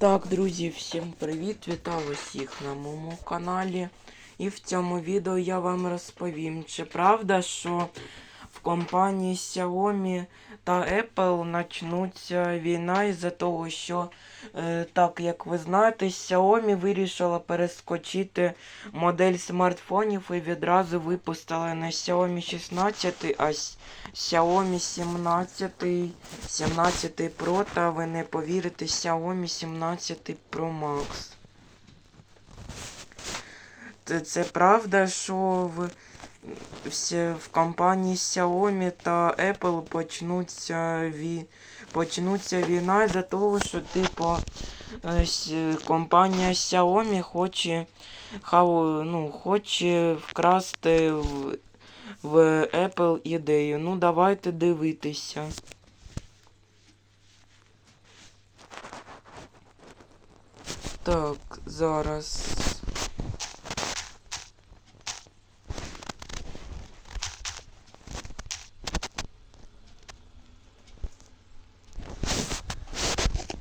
Так, друзі, всім привіт! Вітаю усіх на моєму каналі. І в цьому відео я вам розповім, чи правда, що в компанії Xiaomi та Apple почнуться війна із-за того, що, е, так як ви знаєте, Xiaomi вирішила перескочити модель смартфонів і відразу випустила не Xiaomi 16, а Xiaomi 17, 17 Pro та ви не повірите Xiaomi 17 Pro Max. Це, це правда, що в, в компанії Xiaomi та Apple почнуться, ві, почнуться війна за того, що типу е, компанія Xiaomi хоче, хау, ну, хоче вкрасти в, в Apple ідею. Ну, давайте дивитися. Так, зараз.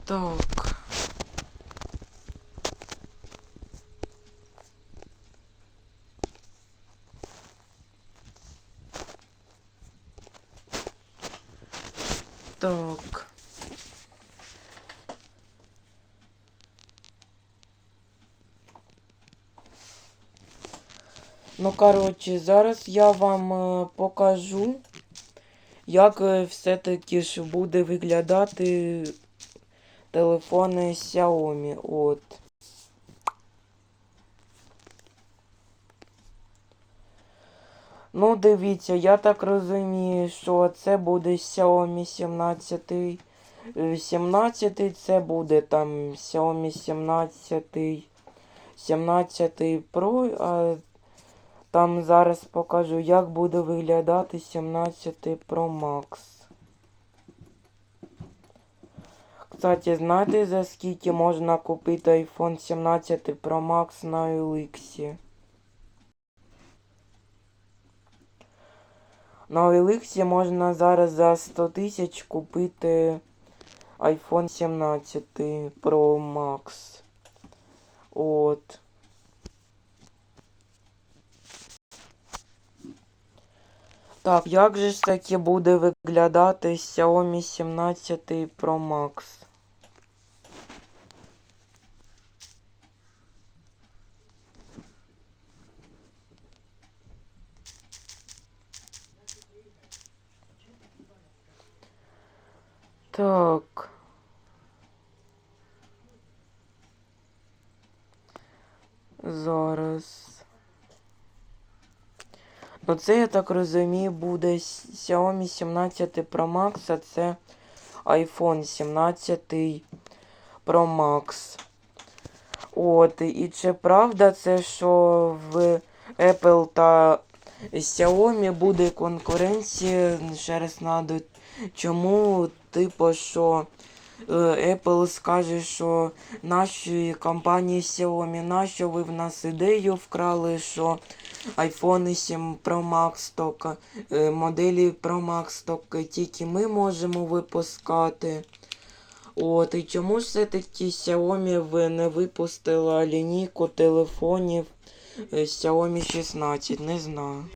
Так. Так. Ну, коротше, зараз я вам е, покажу, як е, все-таки ж буде виглядати телефони Xiaomi. От. Ну, дивіться, я так розумію, що це буде Xiaomi 17. е, 17 це буде там Xiaomi 17. 17 Pro, а там зараз покажу, як буде виглядати 17 Pro Max. Кстати, знаєте, за скільки можна купити iPhone 17 Pro Max на OLX? На OLX можна зараз за 100 тисяч купити iPhone 17 Pro Max. От. Так, як же ж таки буде виглядати Xiaomi 17 Pro Max? Так. Зараз. Ну, це, я так розумію, буде Xiaomi 17 Pro Max, а це iPhone 17 Pro Max. От, і чи правда це, що в Apple та Xiaomi буде конкуренція через надо. Чому, типу, що е, Apple скаже, що нашій компанії Xiaomi, нащо ви в нас ідею вкрали, що iPhone 7 Pro Max тільки, е, моделі Pro Max тільки тільки ми можемо випускати. От, і чому все-таки Xiaomi не випустила лінійку телефонів Xiaomi 16, не знаю.